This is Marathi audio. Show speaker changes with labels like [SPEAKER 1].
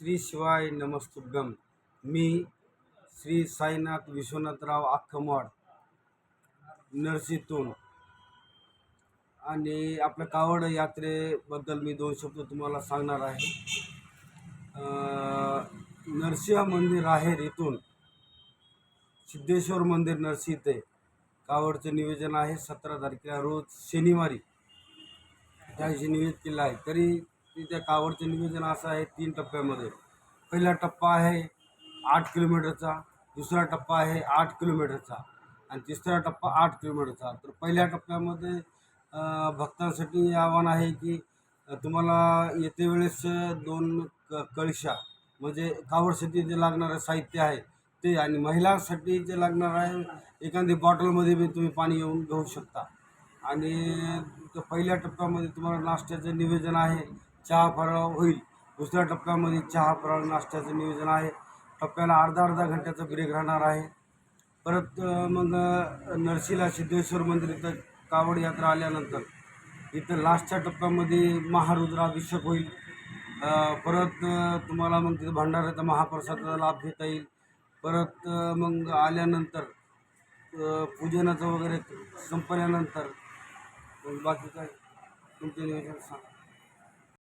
[SPEAKER 1] श्री शिवाय नमस्तुभ्यम. मी श्री साईनाथ विश्वनाथराव आखमवाड नरसीतून. आणि आपल्या कावड यात्रेबद्दल मी दोन शब्द तुम्हाला सांगणार आहे. नरसिंह मंदिर आहे इथून. सिद्धेश्वर मंदिर नरसी ते कावडचं नियोजन आहे सतरा तारखेला रोज शनिवारी. त्या दिवशी नियोजित केलं आहे. तरी त्या कावडचं नियोजन असं आहे तीन टप्प्यामध्ये. पहिला टप्पा आहे आठ किलोमीटरचा दुसरा टप्पा आहे आठ किलोमीटरचा आणि तिसरा टप्पा आठ किलोमीटरचा. तर पहिल्या टप्प्यामध्ये भक्तांसाठी आव्हान आहे की तुम्हाला येते वेळेस दोन क कळशा म्हणजे कावडसाठी जे लागणारं साहित्य आहे ते आणि महिलांसाठी जे लागणार आहे एखादी बॉटलमध्ये बी तुम्ही पाणी येऊन घेऊ शकता. आणि पहिल्या टप्प्यामध्ये तुम्हाला नाश्त्याचं निवेदन आहे. चहा फराळ होईल. दुसऱ्या टप्प्यामध्ये चहा फराळ नाश्त्याचं नियोजन आहे. टप्प्याला अर्धा अर्धा घंट्याचा ब्रेक राहणार आहे. परत मग नरशिला सिद्धेश्वर मंदिर इथं कावड यात्रा आल्यानंतर इथं लास्टच्या टप्प्यामध्ये महारुद्राभिषेक होईल. परत तुम्हाला मग तिथं भंडाऱ्याचा महाप्रसादाचा लाभ घेता येईल. परत मग आल्यानंतर पूजनाचं वगैरे संपल्यानंतर बाकी काय? तुमचे नियोजन सांग.